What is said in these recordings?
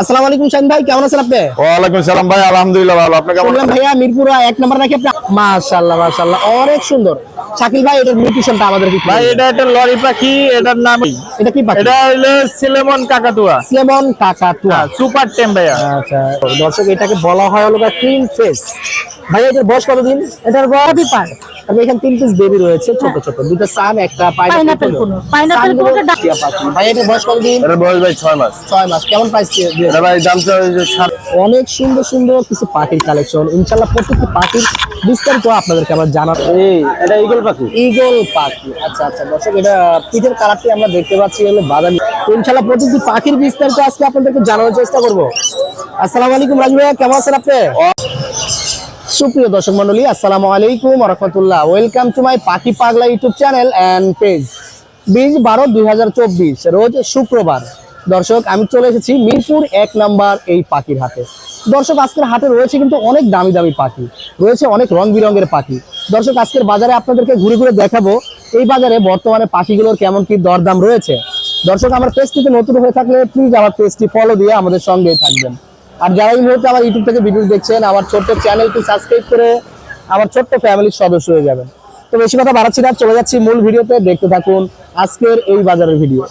আসসালামু আলাইকুম শাহিন ভাই কেমন আছেন আপনি? ওয়ালাইকুম সালাম ভাই আলহামদুলিল্লাহ ভালো। আপনি কেমন শুনলাম ভাইয়া মিরপুর এক নম্বর নাকি আপনি মাশাআল্লাহ মাশাআল্লাহ অনেক সুন্দর। শাকিল ভাই এটার আমাদের কি ভাই এটা একটা লরি পাখি এটার নাম এটা কি পাখি? এটা হইল সিলেমন কাকাতুয়া। স্লেমন কাকাতুয়া। সুপার টেম ভাইয়া। আচ্ছা দর্শক এটাকে বলা হয় হলো ক্রিম ফেস ভাই এটার বয়স কতদিন? এটার বয়স পার তবে এখানে তিন পিস বেবি রয়েছে ছোট ছোট। দুটো সান একটা পাইনাপেল Pineapple কোনো। Pineapple কোনোটা ডাক- ভাই এটার বয়স কতদিন? এটার বয়স ভাই ছয় মাস। ছয় মাস। কেমন প্রাইস এটা ভাই অনেক সুন্দর সুন্দর কিছু পাখির কালেকশন ইনশাল্লাহ প্রত্যেকটি পাখির বিস্তারিত আপনাদেরকে আমরা জানাব। এই এটা ইগল পাখি? ইগল পাখি। আচ্ছা আচ্ছা। দর্শক এটা পিঠের কালারটি আমরা দেখতে পাচ্ছি হলো বাদামি। ইনশাল্লাহ প্রতিটি পাখির বিস্তারিত আজকে আপনাদেরকে জানানোর চেষ্টা করব। আসসালামু আলাইকুম রাজু ভাইয়া কেমন আছেন আপনি? সুপ্রিয় দর্শক মন্ডলী আসসালামু আলাইকুম রহমতুল্লাহ। ওয়েলকাম টু মাই পাখি পাগলা ইউটিউব চ্যানেল অ্যান্ড পেজ বিশ বারো দুই রোজ শুক্রবার। দর্শক, আমি চলে এসেছি মিরপুর এক নাম্বার এই পাখির হাতে দর্শক, আজকের হাটে রয়েছে কিন্তু অনেক দামি দামি পাখি, রয়েছে অনেক রং বিরঙের পাখি। দর্শক, আজকের বাজারে আপনাদেরকে ঘুরে ঘুরে দেখাবো এই বাজারে বর্তমানে পাখিগুলোর কেমন কি দরদাম রয়েছে। দর্শক, আমার পেজটিতে নতুন হয়ে থাকলে প্লিজ আমার পেজটি ফলো দিয়ে আমাদের সঙ্গেই থাকবেন। আর যারা এই মুহূর্তে আমার ইউটিউব থেকে ভিডিও দেখছেন, আমার ছোট্ট চ্যানেলটি সাবস্ক্রাইব করে আমার ছোট্ট ফ্যামিলির সদস্য হয়ে যাবেন। তো বেশি কথা বাড়াচ্ছি না, চলে যাচ্ছি মূল ভিডিওতে দেখতে থাকুন আজকের এই বাজারের ভিডিও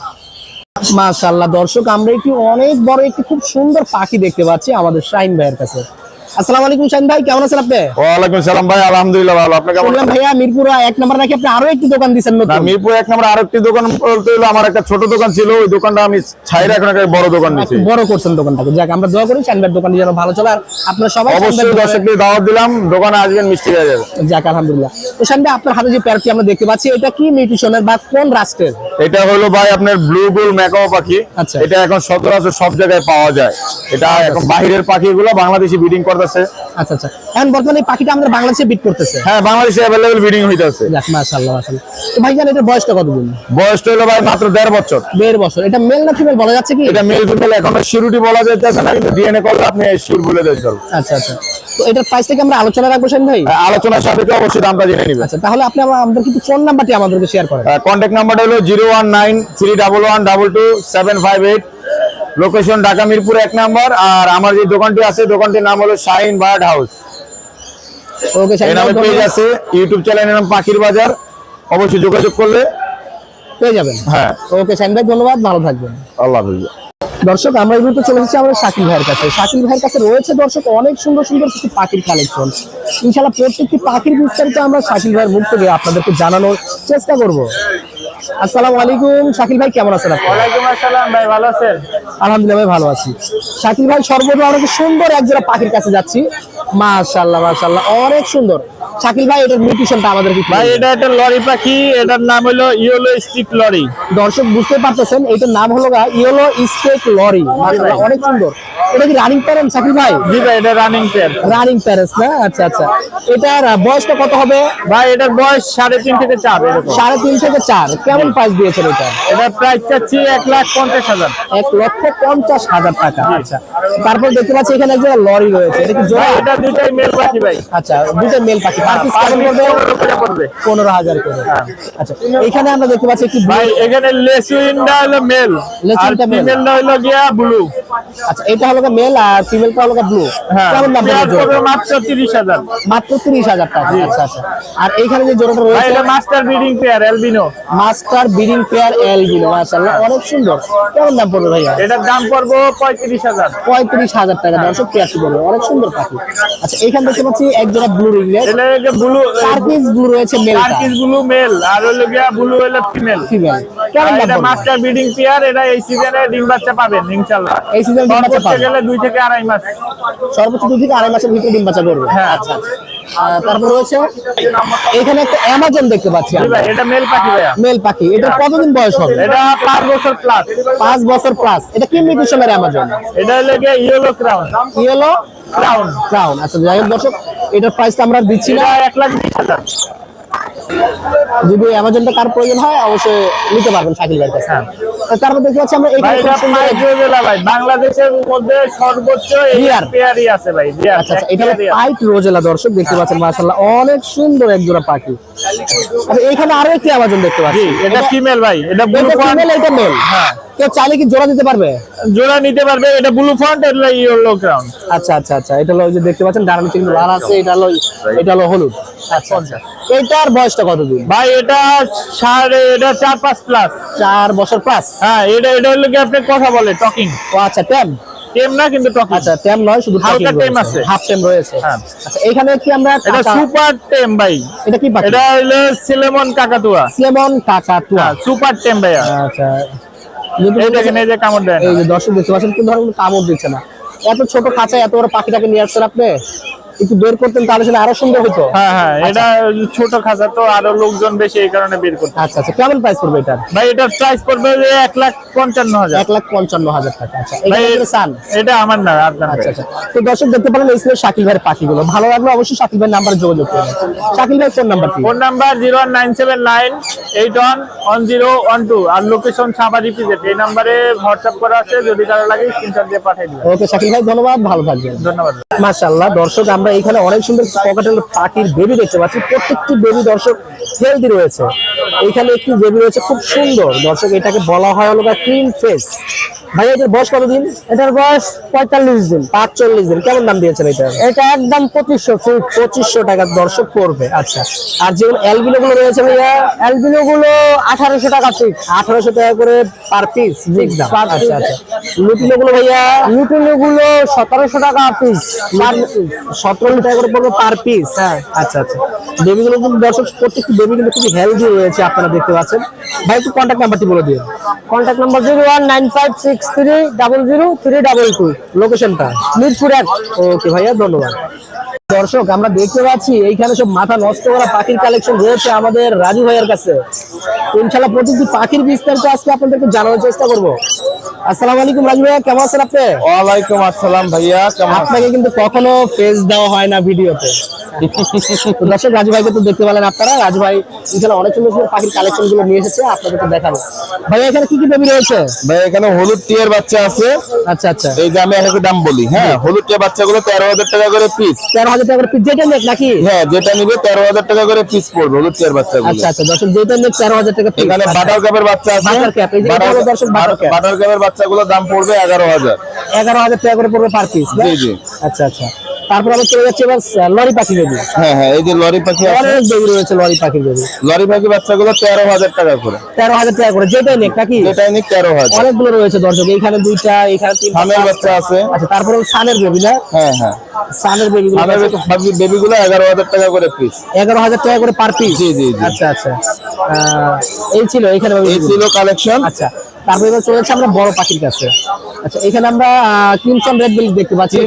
মাশাল্লাহ দর্শক, আমরা একটি অনেক বড়, একটি খুব সুন্দর পাখি দেখতে পাচ্ছি আমাদের শাহিন ভাইয়ের কাছে। আসসালামু আলাইকুম শাহিন ভাই কেমন আছেন আপনি? ওয়ালাইকুম সালাম ভাই আলহামদুলিল্লাহ ভালো। আপনি কেমন শুনলাম ভাইয়া মিরপুর এক নম্বর নাকি আপনি আরও একটি দোকান দিচ্ছেন না নতুন? মিরপুর এক নম্বর দোকান বলতে হলো আমার একটা ছোট দোকান ছিল ওই দোকানটা আমি ছাইরা এখন একটা বড় দোকান একটু বড় করছেন দোকানটাকে। যাক আমরা দোয়া করি শাহিন ভাইয়ের দোকানটি যেন ভালো চলে আর আপনারা সবাই অবশ্যই দাওয়াত দিলাম দোকানে আসবেন মিষ্টি যাক আলহামদুলিল্লাহ। তো শাহিন ভাই আপনার হাতে যে প্যারটি আমরা দেখতে পাচ্ছি এটা কি নিউট্রিশনের বা কোন রাষ্ট্রের? এটা হলো ভাই আপনার ব্লু গোল ম্যাকাও পাখি। আচ্ছা। এটা এখন সচরাচর সব জায়গায় পাওয়া যায়। এটা এখন বাহিরের পাখিগুলো বাংলাদেশি ব্রিডিং আছে। আচ্ছা আচ্ছা। এখন বর্তমানে এই পাখিটা আমাদের বাংলাদেশে বিট করতেছে? হ্যাঁ বাংলাদেশে ব্রিডিং হইতাছে। মাশাআল্লাহ মাশাআল্লাহ। বয়সটা কত বয়সটা হলো ভাই মাত্র 1.5 বছর। 1.5 বছর। এটা মেল না ফিমেল বলা যাচ্ছে কি? এটা মেল ফিমেল এখন বলা না কিন্তু ডিএনএ করলে আপনি বলে আচ্ছা আচ্ছা। তো এটার প্রাইস থেকে আমরা আলোচনা রাখব সেন ভাই? হ্যাঁ, আলোচনার অবশ্যই দামটা জেনে নেবেন। আচ্ছা তাহলে আপনি আমাদের কিন্তু ফোন নাম্বারটি আমাদেরকে শেয়ার করেন। হ্যাঁ, কন্টাক্ট নাম্বারটা হলো 01931122758 লোকেশন ঢাকা মিরপুর এক নম্বর আর আমার যে দোকানটি আছে দোকানটির নাম হলো শাহিন বার্ড হাউস এই নামে পেজ আছে ইউটিউব চ্যানেলের নাম পাখির বাজার অবশ্যই যোগাযোগ করলে পেয়ে যাবেন। হ্যাঁ। ওকে শাহিন ভাই ধন্যবাদ ভালো থাকবেন। আল্লাহ হাফিজ। দর্শক আমরা এই মুহূর্তে চলে এসেছি আমাদের শাকিল ভাইয়ের কাছে। শাকিল ভাইয়ের কাছে রয়েছে দর্শক অনেক সুন্দর সুন্দর কিছু পাখির কালেকশন ইনশাআল্লাহ প্রত্যেকটি পাখির বিস্তারিত আমরা শাকিল ভাইয়ের মুখ থেকে আপনাদেরকে জানানোর চেষ্টা করব। আসসালামু আলাইকুম। শাকিল ভাই কেমন আছেন আপনি? ওয়ালাইকুম আসসালাম ভাই ভালো আছেন? আলহামদুলিল্লাহ ভাই ভালো আছি। শাকিল ভাই সর্বদা অনেক সুন্দর এক জায়গা পাখির কাছে যাচ্ছি। মাশাআল্লাহ মাশাআল্লাহ অনেক সুন্দর। শাকিল ভাই এটার নিউট্রিশনটা আমাদেরকে একটু ভাই এটা একটা লরি পাখি এটার নাম হলো ইয়েলো স্টিক লরি। দর্শক বুঝতে পারতেছেন এটার নাম হলো ইয়েলো স্টেক লরি। অনেক সুন্দর। এটা কি রানিং প্যারেন্ট শাকিল ভাই? জি ভাই এটা রানিং পেয়ার রানিং প্যারেন্টস না? আচ্ছা আচ্ছা। এটার বয়সটা কত হবে? ভাই এটার বয়স সাড়ে তিন থেকে চার সাড়ে তিন থেকে চার। কেমন প্রাইস দিয়েছেন এটা? এটার প্রাইস চাচ্ছি এক লাখ পঞ্চাশ হাজার। এক লক্ষ পঞ্চাশ হাজার টাকা আচ্ছা। তারপর দেখতে পাচ্ছি এখানে একজন লরি রয়েছে। এটা কি জোড়া? এটা দুটাই মেল পাখি ভাই। আচ্ছা দুটো মেল পাখি। পড়বে। করে। আচ্ছা এখানে আমরা দেখতে পাচ্ছি একটি ভাই এখানে লেসুইনটা হলো মেল আর লেসুইনটা। ফিমেলটা হলো গিয়া ব্লু আচ্ছা এটা হলো মেল আর ফিমেলটা হলো ব্লু হ্যাঁ কেমন দাম পড়বে মাত্র তিরিশ হাজার। মাত্র তিরিশ হাজার টাকা। আচ্ছা আচ্ছা। আর এইখানে যে জোড়াটা রয়েছে এটা master breeding pair albino master breeding pair albino মাশাআল্লাহ অনেক সুন্দর। কেমন দাম পড়বে ভাইয়া? এটার দাম পড়ব পঁয়ত্রিশ হাজার। পঁয়ত্রিশ হাজার টাকা দর্শক পেয়ারটি পড়বে। অনেক সুন্দর পাখি। আচ্ছা এখানে দেখতে পাচ্ছি এক জোড়া ব্লু রিংলেট হলো ব্লু চার পিস ব্লু রয়েছে মেলটা টার্কিস ব্লু মেল আর হলো গিয়া ব্লু হলো ফিমেল ফিমেল কেমন এটা মাস্টার ব্রিডিং পেয়ার এটা এই সিজনে ডিম বাচ্চা পাবেন ইনশাআল্লাহ এই সিজন ডিম বাচ্চা করতে পাবে গেলে দুই থেকে আড়াই মাস। সর্বোচ্চ দুই থেকে আড়াই মাসের ভিতরে ডিম বাচ্চা করবে হ্যাঁ। আচ্ছা। তারপর রয়েছে এখানে একটা অ্যামাজন দেখতে পাচ্ছি এটা মেল পাখি ভাইয়া। মেল পাখি। এটা কতদিন বয়স হবে? এটা পাঁচ বছর প্লাস পাঁচ বছর প্লাস এটা কি মিউটেশনের অ্যামাজন এটা হলো yellow crown yellow crown crown আচ্ছা যাই হোক দর্শক এটার প্রাইসটা আমরা দিচ্ছি না। এক লাখ বিশ হাজার। যদি অ্যামাজনটা কার প্রয়োজন হয় অবশ্যই নিতে পারবেন শাকিল ভাইয়ের কাছে তা তারপর দেখতে পাচ্ছি আমরা এখানে এটা খুব সুন্দর পাঁচ জেলা ভাই। বাংলাদেশের মধ্যে সর্বোচ্চ Rare। পেয়ারই আছে ভাই আচ্ছা আচ্ছা এটা। পাইট রোজেলা দর্শক দেখতে পাচ্ছেন মাশাআল্লাহ অনেক সুন্দর এক জোড়া পাখি। আচ্ছা এখানে আরও একটি অ্যামাজন দেখতে পাচ্ছি। এটা ফিমেল ভাই এটা ব্লু এটা মেল হ্যাঁ। কেউ চাইলে কি জোড়া দিতে পারবে? জোড়া নিতে পারবে এটা ব্লু ফন্ট এটা ইয়েলো ক্রাউন আচ্ছা আচ্ছা আচ্ছা এটা হলো যে দেখতে পাচ্ছেন ডানার নিচে কিন্তু লাল আছে এটা হলো এটা হলো হলুদ। আচ্ছা আচ্ছা। এটার বয়সটা কতদিন? ভাই এটা সাড়ে এটা চার পাঁচ প্লাস চার বছর প্লাস হ্যাঁ এটা এটা হলো কি আপনি কথা বলে টকিং ও আচ্ছা ট্যাম টেম না কিন্তু টকিং আচ্ছা ট্যাম নয় শুধু হালকা টেম আছে। হাফ ট্যাম রয়েছে। হ্যাঁ। আচ্ছা এখানে কি আমরা এটা সুপার টেম ভাই। এটা কি পাখি? এটা হলো সিলেমন কাকাতুয়া। সিলেমন কাকাতুয়া। সুপার টেম ভাইয়া। আচ্ছা। এই দেখেন এই যে কামড় দেয় এই না। যে দর্শক দেখতে পাচ্ছেন কিন্তু কামড় দিচ্ছে না এত ছোট খাঁচায় এত বড় পাখিটাকে নিয়ে আসছেন আপনি একটু বের করতেন তাহলে সেটা আরও সুন্দর হতো। হ্যাঁ হ্যাঁ এটা ছোট খাঁচা তো আরও লোকজন বেশি এই কারণে বের করতে আচ্ছা আচ্ছা কেমন প্রাইস পড়বে এটার? ভাই এটার প্রাইস পড়বে যে এক লাখ পঞ্চান্ন হাজার। এক লাখ পঞ্চান্ন হাজার টাকা আচ্ছা এটা আমার না আপনার আচ্ছা আচ্ছা তো দর্শক দেখতে পারেন এই ছিল শাকিল ভাইয়ের পাখিগুলো। ভালো লাগলে অবশ্যই শাকিল ভাইয়ের নাম্বারে যোগাযোগ করবেন শাকিল ভাই phone number phone number zero one nine seven nine eight one one zero one two আর লোকেশন ছাপারি পিজেট এই নাম্বারে হোয়াটসঅ্যাপ করা আছে যদি কারও লাগে স্ক্রিনশট দিয়ে পাঠিয়ে দিবেন। ওকে শাকিল ভাই ধন্যবাদ ভালো থাকবেন। ধন্যবাদ। মাশাআল্লাহ, দর্শক, আমরা এখানে অনেক সুন্দর পকেটের পাখির বেবি দেখতে পাচ্ছি। প্রত্যেকটি বেবি দর্শক হেলদি রয়েছে। এখানে একটি বেবি রয়েছে, খুব সুন্দর। দর্শক, এটাকে বলা হয় হলো ক্রিম ফেস ভাই এটার বয়স কতদিন? এটার বয়স পঁয়তাল্লিশ দিন। পাঁচচল্লিশ দিন। কেমন দাম দিয়েছেন এটা? এটা একদম পঁচিশশো পঁচিশশো টাকা দর্শক পড়বে আচ্ছা। আর যেগুলো অ্যালবিনো গুলো রয়েছে ভাইয়া? অ্যালবিনো গুলো আঠারোশো টাকা ফিক্স আঠারোশো টাকা করে পার পিস ফিক্স দাম। আচ্ছা আচ্ছা। লুটিনো গুলো ভাইয়া? লুটিনো গুলো সতেরোশো টাকা পিস সতেরো টাকা করে পড়বে পার পিস হ্যাঁ। আচ্ছা আচ্ছা। বেবি গুলো কিন্তু দর্শক প্রত্যেকটি বেবি কিন্তু খুবই হেলদি রয়েছে আপনারা দেখতে পাচ্ছেন। ভাই একটু কন্ট্যাক্ট নাম্বারটি বলে দিন। Contact number zero one nine five six three double zero three double two লোকেশনটা মিরপুর এক। ওকে ভাইয়া ধন্যবাদ। দর্শক আমরা দেখতে পাচ্ছি এইখানে সব মাথা নষ্ট করা পাখির কালেকশন রয়েছে আমাদের রাজু ভাইয়ের কাছে। ইনশাল্লাহ প্রতিটি পাখির বিস্তারিত আজকে আপনাদেরকে জানানোর চেষ্টা করব। আসসালামু আলাইকুম রাজু ভাইয়া কেমন আছেন আপনি? ওয়ালাইকুম আসসালাম ভাইয়া আপনাকে কিন্তু কখনো ফেস দেওয়া হয় না ভিডিওতে। তো দর্শক রাজু ভাইকে তো দেখতে পেলেন আপনারা। রাজু ভাই ইনশাল্লাহ অনেক সুন্দর সুন্দর পাখির কালেকশনগুলো নিয়ে এসেছে আপনাদেরকে দেখাবো। ভাইয়া এখানে কি কি বেবি রয়েছে? ভাই এখানে হলুদ টিয়ার বাচ্চা আছে। আচ্ছা আচ্ছা। এই যে আমি একটু দাম বলি হ্যাঁ হলুদ টিয়ার বাচ্চাগুলো তেরো হাজার টাকা করে পিস তেরো হাজার টাকা করে পিস যেটা নেক নাকি? হ্যাঁ যেটা নিবে তেরো হাজার টাকা করে পিস পড়বে হলুদ টিয়ার বাচ্চাগুলো। আচ্ছা আচ্ছা দর্শক যেটা নেক তেরো হাজার টাকা পিস এখানে বাটার কাপের বাচ্চা আছে। বাটার ক্যাপ, এই যে দর্শক বাটার ক্যাপ। বাটার কাপের বাচ্চাগুলোর দাম পড়বে এগারো হাজার। এগারো হাজার টাকা করে পড়বে পার পিস জি জি। আচ্ছা আচ্ছা। তারপর আমরা চলে যাচ্ছি এবার লরি পাখি বেবি। হ্যাঁ হ্যাঁ এই যে লরি পাখি অনেক বেবি রয়েছে লরি পাখির বেবি। লরি পাখি বাচ্চাগুলো তেরো হাজার টাকা করে। তেরো হাজার টাকা করে যেটাই নেক নাকি? যেটাই নিক তেরো হাজার। অনেকগুলো রয়েছে দর্শক এইখানে দুইটা এখানে তিনটা থামের বাচ্চা আছে। আচ্ছা তারপরে সানের বেবি না? হ্যাঁ হ্যাঁ। সানের বেবি থামের বেবি গুলো এগারো হাজার টাকা করে পিস এগারো হাজার টাকা করে পার পিস জি, জি। আচ্ছা আচ্ছা। এই ছিল এখানে এই ছিল কালেকশন আচ্ছা তারপরে এবার চলে যাচ্ছি আমরা বড় পাখির কাছে। আচ্ছা এখানে আমরা ক্রিমসন রেড বেলি দেখতে পাচ্ছি।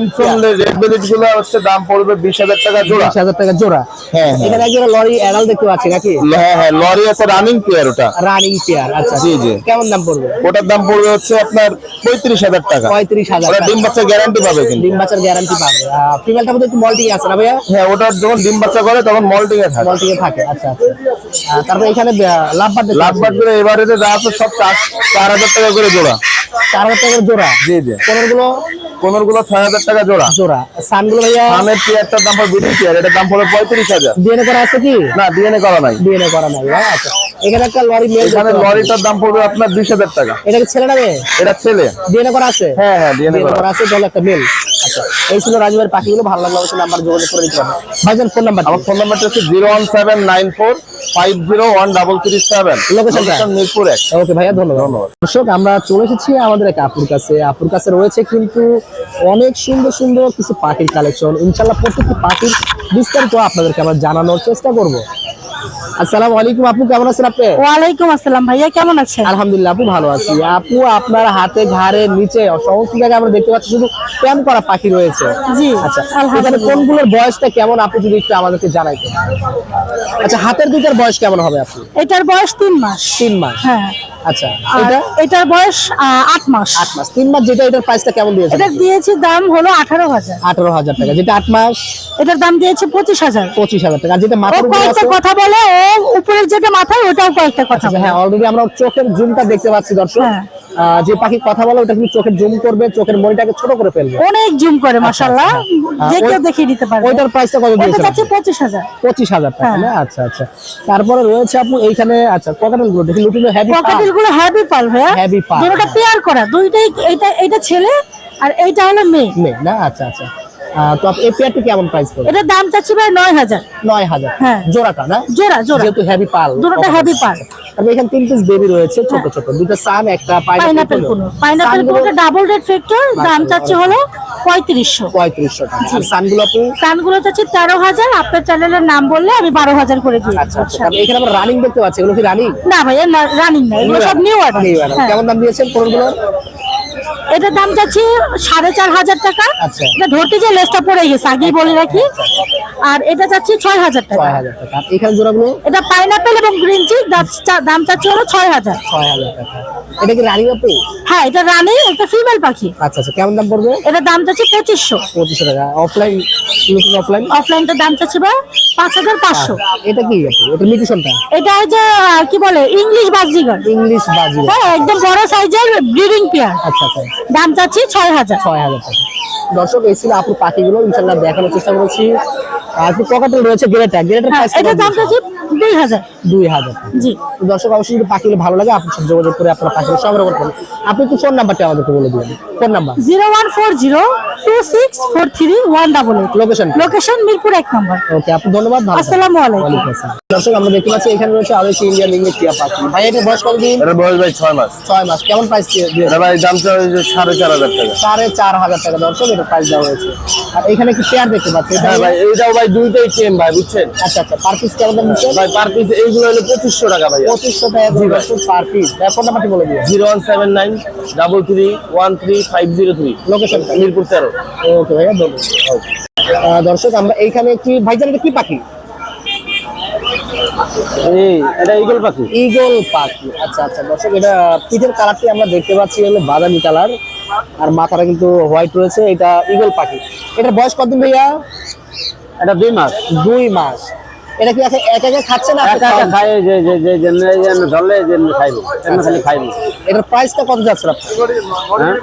রেড বেলিটগুলো হচ্ছে দাম পড়বে বিশ হাজার টাকা জোড়া। বিশ হাজার টাকা জোড়া। হ্যাঁ হ্যাঁ। এখানে একজন লরি অ্যাডাল দেখতে পাচ্ছি নাকি? হ্যাঁ হ্যাঁ লরি আছে রানিং পেয়ার ওটা। রানিং পেয়ার আচ্ছা জি, জি। কেমন দাম পড়বে? ওটার দাম পড়বে হচ্ছে আপনার পঁয়ত্রিশ হাজার টাকা। পঁয়ত্রিশ হাজার ওটা ডিম বাচ্চা গ্যারান্টি পাবে কিন্তু। ডিম বাচ্চার গ্যারান্টি পাবে। ফিমেলটার মধ্যে একটু মল্টিং আছে না ভাইয়া? হ্যাঁ ওটা যখন ডিম বাচ্চা করে তখন মল্টিং এ থাকে। মল্টিং এ থাকে আচ্ছা আচ্ছা। তারপরে এখানে লাভবার লাভবাট করে এবারে যে আছে সব চার চার হাজার টাকা করে জোড়া। চার হাজার টাকার জোড়া। জি জি। পনেরো গুলো পনেরো গুলো ছয় হাজার টাকা জোড়া। জোড়া। সানগুলো ভাইয়া পেয়ারটার দাম এটার দাম পড়ে পঁয়ত্রিশ হাজার। ডিএনএ করা আছে কি? না ডিএনএ করা নাই। ডিএনএ করা নাই। আচ্ছা। এখানে একটা লরি মেল এখানে লরিটার দাম পড়বে আপনার বিশ হাজার টাকা। এটা কি ছেলে না মেয়ে? এটা ছেলে। ডিএনএ করা আছে? হ্যাঁ হ্যাঁ ডিএনএ করা। আছে তাহলে একটা মেল আচ্ছা এই ছিল রাজুভাইয়ের পাখিগুলো ভালো লাগল অবশ্যই নাম্বার যোগাযোগ করে দিতে ভাইজান ফোন আমার ফোন নাম্বারটা হচ্ছে? মিরপুর ওকে ভাইয়া ধন্যবাদ। দর্শক আমরা চলে এসেছি আমাদের এক আপুর কাছে। আপুর কাছে রয়েছে কিন্তু অনেক সুন্দর সুন্দর কিছু পাখির কালেকশন ইনশাল্লাহ প্রত্যেকটি পাখির বিস্তারিত আপনাদেরকে আমরা জানানোর চেষ্টা করব। আসসালামু আলাইকুম আপু কেমন আছেন আপনি? ওয়ালাইকুম আসসালাম ভাইয়া কেমন আছেন? আলহামদুলিল্লাহ আপু ভালো আছি। আপু আপনার হাতে ঘাড়ের নিচে সমস্ত জায়গায় আমরা দেখতে পাচ্ছি শুধু প্যাম করা পাখি রয়েছে। জি আচ্ছা এখানে আলহামদুলিল্লাহ কোনগুলোর বয়সটা কেমন? আপু যদি একটু আমাদেরকে জানাইতেন। আচ্ছা হাতের দুটার বয়স কেমন হবে আপু? এটার বয়স তিন মাস। তিন মাস। হ্যাঁ। আচ্ছা এটা? এটার বয়স আহ, আট মাস। মাস। তিন মাস যেটা এটার প্রাইসটা কেমন দিয়েছে এটা দিয়েছি দাম হলো আঠারো হাজার। আঠারো হাজার টাকা যেটা মাস এটার দাম দিয়েছে টাকা। আর যেটা ও মাথার উপরে আছে কথা বলে ও উপরের যেটা মাথায় ওটাও কয়েকটা কথা আচ্ছা, হ্যাঁ অলরেডি আমরা চোখের জুমটা দেখতে পাচ্ছি দর্শক। হ্যাঁ। যে পাখি কথা বলে ওটা তুমি চোখের জুম করবে চোখের মনিটাকে ছোট করে ফেলবে। অনেক জুম করে মাশাআল্লাহ। আচ্ছা। যে কেউ দেখিয়ে দিতে পারবে। প্রাইসটা কত ওটা দিয়েছেন চাচ্ছি পঁচিশ হাজার। টাকা হ্যাঁ। না? আচ্ছা আচ্ছা। তারপরে রয়েছে আপু এইখানে আচ্ছা ককাটেলগুলো দেখি লুটিনো হ্যাভি গুলো হ্যাভি পাল ভাইয়া। Heavy পাল দুটোটা হ্যাঁ। পেয়ার করা দুইটাই এইটা এইটা ছেলে আর এইটা হলো মেয়ে। মেয়ে না? আচ্ছা আচ্ছা। তো এই পেয়ারটি কেমন প্রাইস পড়বে এটার দাম চাচ্ছি ভাই নয় হাজার। নয় হাজার। হ্যাঁ। জোড়াটা না? জোড়া জোড়া। যেহেতু হেভি পাল দুটোটা heavy pearl। তারপরে এখানে তিন পিস বেবি রয়েছে ছোট ছোট। দুটো সান একটা পাইনাপেল কোনো পাইনাপেল কোনোটা ডাবল রেড ফ্যাক্টর দাম চাচ্ছে হলো পঁয়ত্রিশশো। পঁয়ত্রিশশো টাকা। আর সানগুলো আপু সানগুলো চাচ্ছে তেরো হাজার। আপনার চ্যানেলের নাম বললে আমি বারো হাজার করে দিই। আচ্ছা আচ্ছা। তারপরে এখানে আমরা রানিং দেখতে পাচ্ছি। এগুলো কি রানিং না ভাইয়া রানিং না এগুলো সব নিউ অর্ডার হ্যাঁ। কেমন দাম দিয়েছেন কোনগুলো এটার দাম যাচ্ছে সাড়ে চার হাজার টাকা। আচ্ছা। এটা ধরতে যে লেসটা পড়ে গেছে আগেই বলে রাখি। আর এটা যাচ্ছে ছয় হাজার টাকা। এখানে জোড়াগুলো? এটা পাইনাপেল এবং গ্রিন চিজ দাম চাচ্ছে হলো ছয় হাজার। ছয় হাজার টাকা। এটা কি রানিং আপু হ্যাঁ এটা রানি একটা ফিমেল পাখি। আচ্ছা আচ্ছা কেমন দাম পড়বে? এটার দাম চাচ্ছি পঁচিশশো। পঁচিশশো টাকা। অফলাইন অফলাইন অফলাইনটার দাম চাচ্ছি বা পাঁচ হাজার পাঁচশো। এটা কি এটা মিউটেশনটা? এটা আহ, কি বলে ইংলিশ বাজিগার। ইংলিশ বাজি হ্যাঁ একদম বড় সাইজের ব্রিডিং পেয়ার আচ্ছা আচ্ছা। দাম চাচ্ছি ছয় হাজার। ছয় হাজার টাকা। দর্শক এই ছিল আপুর পাখিগুলো। ইনশাল্লাহ দেখানোর চেষ্টা করেছি। আর রয়েছে গ্রেটা গ্রেটার হ্যাঁ প্রাইস দাম জি। দর্শক অবশ্যই যদি পাখিগুলো ভালো লাগে আপনি সব যোগাযোগ করে আপনার পাখিগুলো সংগ্রহ করবেন আপনি একটু ফোন নাম্বারটা আমাদেরকে বলে দিবেন। Phone number zero one four zero two six four three one double eight. Location location Mirpur নম্বর। ওকে আপনি ধন্যবাদ ভালো আসসালামু আলাইকুম। দর্শক আমরা দেখতে পাচ্ছি এখানে রয়েছে আরও একটি ইন্ডিয়ান ইংলিশ টিয়া পাখি। ভাই এটা বয়স কতদিন? এটা বয়স ভাই ছয় মাস। ছয় মাস। কেমন প্রাইস দিয়েছে এটা ভাই দাম চাই সাড়ে চার হাজার টাকা। সাড়ে চার হাজার টাকা। দর্শক এটা প্রাইস দেওয়া হয়েছে। আর এখানে কি পেয়ার দেখতে পাচ্ছি হ্যাঁ ভাই এইটাও ভাই দুইটাই চেন ভাই বুঝছেন? আচ্ছা আচ্ছা পার পিস কেমন দাম ভাই পার পিস এইগুলো হলো পঁচিশশো টাকা ভাই। পঁচিশশো টাকা করে দর্শক পার পিস ফোন নাম্বারটি বলে দিও zero one seven nine double three one three five zero three. Location Mirpur তেরো। ওকে ভাইয়া ধন্যবাদ। আহ, দর্শক আমরা এইখানে কি ভাইজান এটা কি পাখি? এই এটা ইগল পাখি। ইগল পাখি। আচ্ছা আচ্ছা দর্শক এটা পিঠের কালারটি আমরা দেখতে পাচ্ছি হলো বাদামি কালার আর মাথাটা কিন্তু হোয়াইট রয়েছে এটা ইগল পাখি। এটার বয়স কতদিন ভাইয়া? এটা দুই মাস। দুই মাস। এটা কি আছে এক একে খাচ্ছে না একা একা? খাই যে যে যে জন্য জন্য ধরলে জন্য খাইবো। এমনি খালি খাইবো। এটার প্রাইসটা কত যাচ্ছে আপনি হ্যাঁ?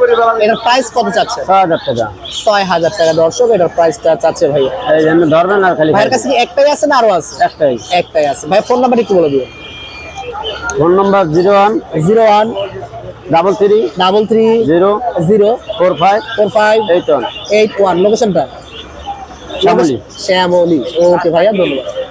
এটার প্রাইস কত চাচ্ছে ছ হাজার টাকা। ছয় হাজার টাকা। দর্শক এটার প্রাইসটা চাচ্ছে ভাইয়া। এই জন্য ধরবেন আর খালি ভাইয়ের কাছে কি একটাই আছে না আরও আছে? একটাই। একটাই আছে। ভাই ফোন নাম্বার একটু বলে দিও। ফোন নম্বর zero one zero one double three double three zero zero four five four five eight one eight one লোকেশনটা শ্যামলি শ্যামলি ওকে ভাইয়া ধন্যবাদ।